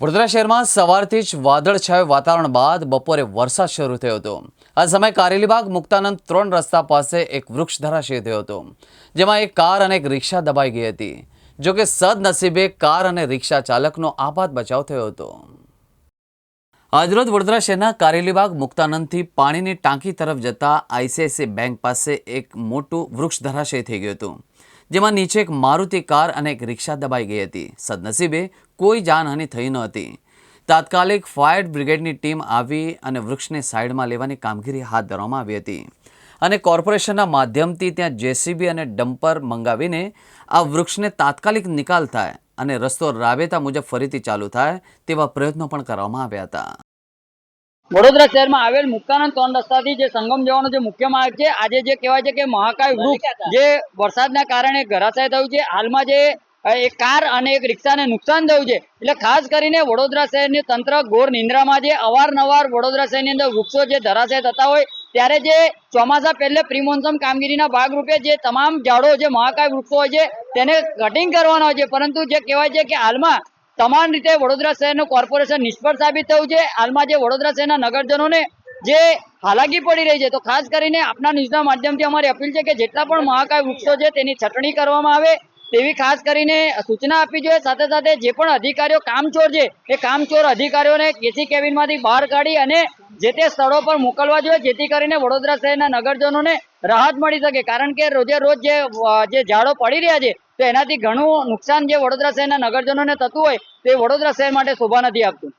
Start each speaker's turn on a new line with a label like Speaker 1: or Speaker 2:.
Speaker 1: વડોદરા શહેરમાં સવારથી જ વાદળછાયું વાતાવરણ બાદ બપોરે વરસાદ શરૂ થયો હતો. આ સમયે કારેલીબાગ મુક્તાનંદ ત્રણ રસ્તા પાસે એક વૃક્ષ ધરાશયી થયો હતો, જેમાં એક કાર અને એક રિક્ષા દબાઈ ગઈ હતી. જોકે સદનસીબે કાર અને રિક્ષા ચાલકનો આપાત બચાવ થયો હતો. આજરોજ વડોદરા શહેરના કારેલીબાગ મુક્તાનંદથી પાણીની ટાંકી તરફ જતા આઈસીઆઈસી બેંક પાસે એક મોટું વૃક્ષ ધરાશય થઈ ગયું હતું. જેમાં નીચે એક મારુતિ કાર અને એક રિક્ષા દબાઈ ગઈ હતી. સદનસીબે કોઈ જાનહાનિ થઈ ન હતી. તાત્કાલિક ફાયર બ્રિગેડની ટીમ આવી અને વૃક્ષને સાઈડમાં લેવાની કામગીરી હાથ ધરવામાં આવી હતી. અને કોર્પોરેશનના માધ્યમથી ત્યાં જેસીબી અને ડમ્પર મંગાવીને આ વૃક્ષને તાત્કાલિક નિકાલ થાય અને રસ્તો રાબેતા મુજબ ફરીથી ચાલુ થાય તેવા પ્રયત્નો પણ કરવામાં આવ્યા હતા.
Speaker 2: વડોદરા શહેરમાં આવેલ મુક્તાનંદ ત્રણ રસ્તાથી જે સંગમ જવાનો જે મુખ્ય માર્ગ છે આજે જે કહેવાય છે કે મહાકાય વૃક્ષ જે વરસાદના કારણે ઘરાશાય થયું છે હાલમાં જે એક કાર અને એક રિક્ષાને નુકસાન થયું છે. એટલે ખાસ કરીને વડોદરા શહેરની તંત્ર ઘોર નિંદ્રામાં જે અવારનવાર વડોદરા શહેરની અંદર વૃક્ષો જે ધરાશય થતા હોય ત્યારે જે ચોમાસા પહેલે પ્રિમોન્સમ કામગીરીના ભાગરૂપે જે તમામ ઝાડો જે મહાકાય વૃક્ષો હોય છે તેને કટિંગ કરવાના હોય છે. પરંતુ જે કહેવાય છે કે હાલમાં તમામ રીતે વડોદરા શહેરનું કોર્પોરેશન નિષ્ફળ સાબિત થયું છે. હાલમાં જે વડોદરા શહેરના નગરજનોને જે હાલાકી પડી રહી છે, તો ખાસ કરીને આપના ન્યૂઝના માધ્યમથી અમારી અપીલ છે કે જેટલા પણ મહાકાય વૃક્ષો છે, તેની છટણી કરવામાં આવે. તેવી ખાસ કરીને સૂચના આપવી જોઈએ. સાથે સાથે જે પણ અધિકારીઓ કામચોર છે, એ કામચોર અધિકારીઓને કેસી કેબિનમાંથી બહાર કાઢી અને જે તે સ્થળો પર મોકલવા જોઈએ, જેથી કરીને વડોદરા શહેરના નગરજનોને રાહત મળી શકે. કારણ કે રોજે રોજ જે જે ઝાડો પડી રહ્યા છે, તો એનાથી ઘણું નુકસાન જે વડોદરા શહેરના નગરજનોને થતું હોય, તે વડોદરા શહેર માટે શોભા નથી આપતું.